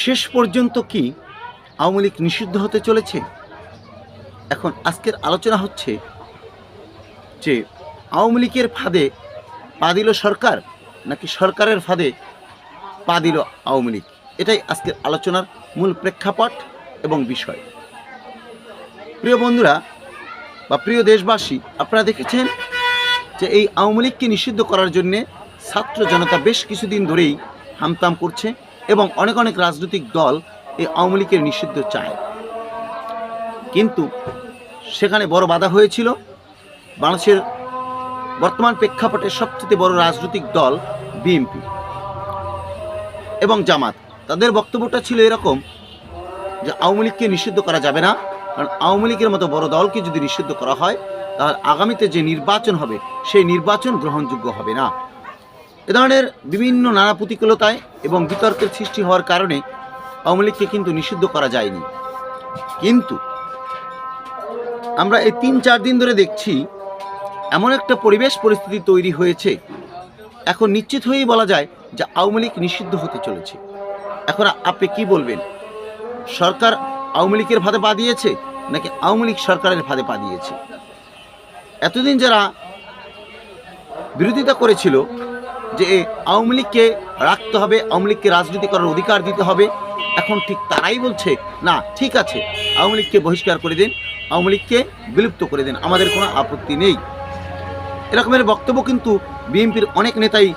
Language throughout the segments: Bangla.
শেষ পর্যন্ত কি আওয়ামী লীগ নিষিদ্ধ হতে চলেছে? এখন আজকের আলোচনা হচ্ছে যে আওয়ামী লীগের ফাঁদে পা দিল সরকার নাকি সরকারের ফাঁদে পা দিল আওয়ামী লীগ? এটাই আজকের আলোচনার মূল প্রেক্ষাপট এবং বিষয়। প্রিয় বন্ধুরা বা প্রিয় দেশবাসী, আপনারা দেখেছেন যে এই আওয়ামী লীগকে নিষিদ্ধ করার জন্যে ছাত্র জনতা বেশ কিছুদিন ধরেই হামতাম করছে। এবং অনেক অনেক রাজনৈতিক দল এই আওয়ামী লীগের নিষিদ্ধ চায়। কিন্তু সেখানে বড় বাধা হয়েছিল। বাংলাদেশের বর্তমান প্রেক্ষাপটে সবচেয়ে বড় রাজনৈতিক দল বিএনপি এবং জামাত। তাদের বক্তব্যটা ছিল এরকম যে আওয়ামী লীগকে নিষিদ্ধ করা যাবে না। কারণ আওয়ামী লীগের মতো বড় দলকে যদি নিষিদ্ধ করা হয়, তাহলে আগামীতে যে নির্বাচন হবে, সেই নির্বাচন গ্রহণযোগ্য হবে না। এ ধরনের বিভিন্ন নানা প্রতিকূলতায় এবং বিতর্কের সৃষ্টি হওয়ার কারণে আওয়ামী লীগকে কিন্তু নিষিদ্ধ করা যায়নি। কিন্তু আমরা এই তিন চার দিন ধরে দেখছি এমন একটা পরিবেশ পরিস্থিতি তৈরি হয়েছে। এখন নিশ্চিত হয়েই বলা যায় যে আওয়ামী লীগ নিষিদ্ধ হতে চলেছে। এখন আপনি কি বলবেন? সরকার আওয়ামী লীগের ফাঁদে পা দিয়েছে নাকি আওয়ামী লীগ সরকারের ফাঁদে পা দিয়েছে? এতদিন যারা বিরোধিতা করেছিল যে আওয়ামী লীগকে রাখতে হবে, আওয়ামী লীগকে রাজনীতি করার অধিকার দিতে হবে। এখন ঠিক তারাই বলছে, না, ঠিক আছে, আওয়ামী লীগকে বহিষ্কার করে দিন, আওয়ামী লীগকে বিলুপ্ত করে দিন, আমাদের কোনো আপত্তি নেই। এরকমের বক্তব্য কিন্তু বিএনপির অনেক নেতাই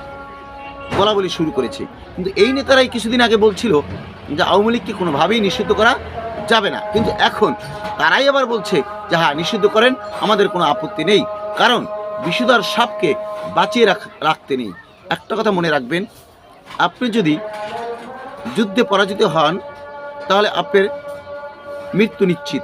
বলা বলি শুরু করেছে। কিন্তু এই নেতারাই কিছুদিন আগে বলছিল যে আওয়ামী লীগকে কোনোভাবেই নিষিদ্ধ করা যাবে না। কিন্তু এখন তারাই আবার বলছে যে হ্যাঁ নিষিদ্ধ করেন, আমাদের কোনো আপত্তি নেই। কারণ বিশুদার সাপকে বাঁচিয়ে রাখ, রাখতে নেই। একটা কথা মনে রাখবেন, আপনি যদি যুদ্ধে পরাজিত হন, তাহলে আপনার মৃত্যু নিশ্চিত।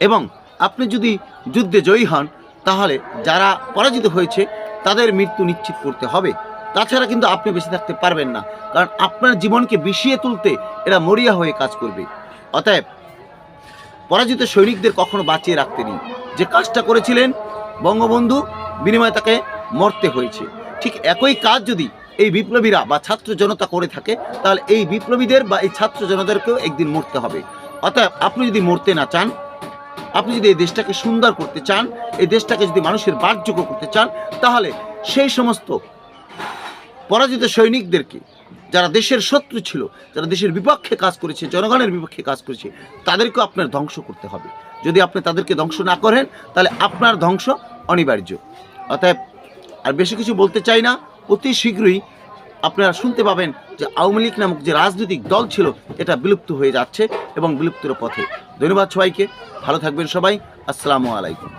এবং আপনি যদি যুদ্ধে জয়ী হন, তাহলে যারা পরাজিত হয়েছে, তাদের মৃত্যু নিশ্চিত করতে হবে। তাছাড়া কিন্তু আপনি বেঁচে থাকতে পারবেন না, কারণ আপনার জীবনকে বিষিয়ে তুলতে এরা মরিয়া হয়ে কাজ করবে। অতএব, পরাজিত সৈনিকদের কখনো বাঁচিয়ে রাখতে নেই। যে কাজটা করেছিলেন বঙ্গবন্ধু, বিনিময়ে তাকে মরতে হয়েছে। ঠিক একই কাজ যদি এই বিপ্লবীরা বা ছাত্র জনতা করে থাকে, তাহলে এই বিপ্লবীদের বা এই ছাত্র জনতাদেরকেও একদিন মরতে হবে। অতএব আপনি যদি মরতে না চান, আপনি যদি এই দেশটাকে সুন্দর করতে চান, এই দেশটাকে যদি মানুষের বাসযোগ্য করতে চান, তাহলে সেই সমস্ত পরাজিত সৈনিকদেরকে, যারা দেশের শত্রু ছিল, যারা দেশের বিপক্ষে কাজ করেছে, জনগণের বিপক্ষে কাজ করেছে, তাদেরকেও আপনার ধ্বংস করতে হবে। যদি আপনি তাদেরকে ধ্বংস না করেন, তাহলে আপনার ধ্বংস অনিবার্য। অতএব আর বেশি কিছু বলতে চাই না। অতি শীঘ্রই আপনারা শুনতে পাবেন যে আওয়ামী লীগ নামক যে রাজনৈতিক দল ছিল, এটা বিলুপ্ত হয়ে যাচ্ছে এবং বিলুপ্তির পথে। ধন্যবাদ সবাইকে। ভালো থাকবেন সবাই। আসসালামু আলাইকুম।